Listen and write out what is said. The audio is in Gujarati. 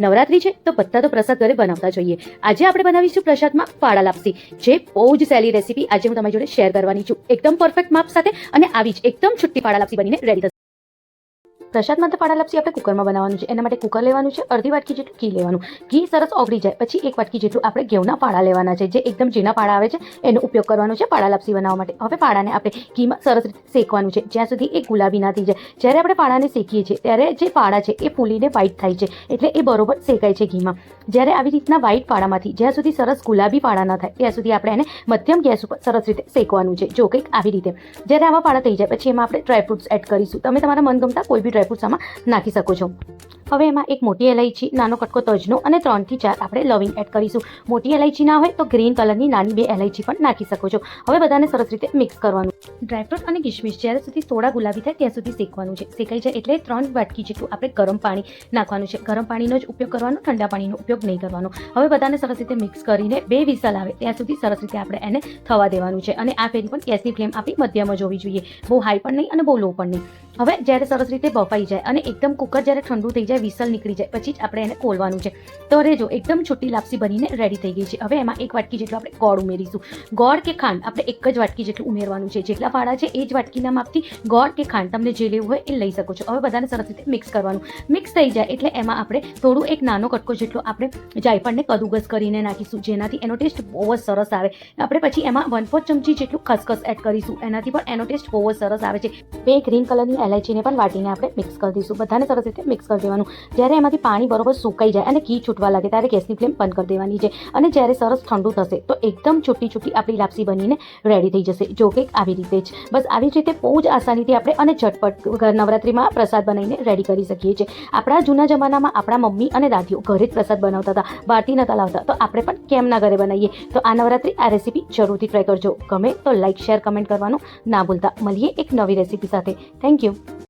નવરાત્રી છે તો બધા તો પ્રસાદ ઘરે બનાવતા જોઈએ. આજે આપણે બનાવીશું પ્રસાદમાં ફાળા લાપસી, જે બહુ જ સહેલી રેસીપી આજે હું તમારી જોડે શેર કરવાની છું. એકદમ પરફેક્ટ માપ સાથે અને આવી જ એકદમ છુટ્ટી ફાળા લાપસી બનીને રેડી પ્રસાદ માટે ફાળા લપસી આપણે કુકરમાં બનાવવાનું છે. એના માટે કુકર લેવાનું છે, અડધી વાટકી જેટલું ઘી લેવાનું. ઘી સરસ ઓગળી જાય, પછી એક વાટકી જેટલું આપણે ઘઉંના ફાળા લેવાના છે, જે એકદમ ઝીણા ફાળા આવે છે, એનો ઉપયોગ કરવાનો છે ફાળા લપસી બનાવવા માટે. હવે ફાળાને આપણે ઘીમાં સરસ રીતે શેકવાનું છે. જ્યાં સુધી એ ગુલાબી ના થઈ જાય. જ્યારે આપણે ફાળાને શેકીએ છીએ, ત્યારે જે ફાળા છે, એ ફૂલીને વ્હાઈટ થાય છે. એટલે એ બરોબર શેકાય છે ઘીમાં. જ્યારે આવી રીતના વ્હાઈટ ફાળામાંથી જ્યાં સુધી સરસ ગુલાબી ફાળા ન થાય, ત્યાં સુધી આપણે એને મધ્યમ ગેસ ઉપર સરસ રીતે શેકવાનું છે, જો કંઈક આવી રીતે. જ્યારે આવા ફાળા થઈ જાય, પછી એમાં આપણે ડ્રાયફ્રૂટ્સ એડ કરીશું. તમે તમારા મનગમતા કોઈ બી ડ્રાયફ્રૂટ્સ આમાં નાખી શકો છો. હવે એમાં એક મોટી એલાયચી, નાનો કટકો તજનો અને ત્રણથી ચાર આપણે લવિંગ એડ કરીશું. મોટી એલાયચી ના હોય તો ગ્રીન કલરની નાની બે એલાયચી પણ નાખી શકો છો. હવે બધાને સરસ રીતે મિક્સ કરવાનું. ડ્રાયફ્રૂટ અને કિશમિશ જ્યારે સુધી થોડા ગુલાબી થાય ત્યાં સુધી શેકવાનું છે. શેકાઈ જાય એટલે ત્રણ વાટકી જેટલું આપણે ગરમ પાણી નાખવાનું છે. ગરમ પાણીનો જ ઉપયોગ કરવાનો, ઠંડા પાણીનો ઉપયોગ નહીં કરવાનો. હવે બધાને સરસ રીતે મિક્સ કરીને બે વિસલ આવે ત્યાં સુધી સરસ રીતે આપણે એને થવા દેવાનું છે. અને આ ફેરી પણ ગેસની ફ્લેમ આપણી મધ્યમાં જોવી જોઈએ. બહુ હાઈ પણ નહીં અને બહુ લો પણ નહીં. હવે જ્યારે સરસ રીતે બફાઈ જાય અને એકદમ કુકર જ્યારે ઠંડુ થઈ જાય, વિસલ નીકળી જાય, પછી જ આપણે એને ખોલવાનું છે. તો રેજો એકદમ છૂટી લાપસી બનીને રેડી થઈ ગઈ છે. હવે એમાં એક વાટકી જેટલું આપણે ગોળ ઉમેરીશું. ગોળ કે ખાંડ, આપણે એક જ વાટકી જેટલું ઉમેરવાનું છે. જેટલા ફાળા છે એ જ વાટકીના માપથી ગોળ કે ખાંડ તમને જે લેવું હોય એ લઈ શકો છો. હવે બધાને સરસ રીતે મિક્સ કરવાનું. મિક્સ થઈ જાય એટલે એમાં આપણે થોડું એક નાનો કટકો જેટલો આપણે જાયફળને કદુગસ કરીને નાખીશું, જેનાથી એનો ટેસ્ટ બહુ જ સરસ આવે. આપણે પછી એમાં વન ફોર્થ ચમચી જેટલું ખસખસ એડ કરીશું. એનાથી પણ એનો ટેસ્ટ બહુ જ સરસ આવે છે. બે ગ્રીન કલરની એલાયચીને પણ વાટીને આપણે મિક્સ કરી દઈશું. બધાને સરસ રીતે મિક્સ કરી દેવાનું. જ્યારે એમાંથી પાણી બરોબર સુકાઈ જાય અને ઘી છૂટવા લાગે ત્યારે ગેસની ફ્લેમ બંધ કરી દેવાની છે. અને જ્યારે સરસ ઠંડુ થશે, તો એકદમ છૂટી છૂટી આપણી લાપસી બનીને રેડી થઈ જશે. જો કે આવી રીતે જ. બસ આવી જ રીતે બહુ જ આસાનીથી આપણે અને ઝટપટ નવરાત્રિમાં પ્રસાદ બનાવીને રેડી કરી શકીએ છીએ. આપણા જૂના જમાનામાં આપણા મમ્મી અને દાદીઓ ઘરે જ પ્રસાદ બનાવતા હતા. બહારથી નતા લાવતા. તો આપણે પણ કેમ ના ઘરે બનાવીએ? તો આ નવરાત્રિ આ રેસીપી જરૂરથી ટ્રાય કરજો. ગમે તો લાઇક શેર કમેન્ટ કરવાનું ના ભૂલતા. મળીએ એક નવી રેસીપી સાથે. Thank you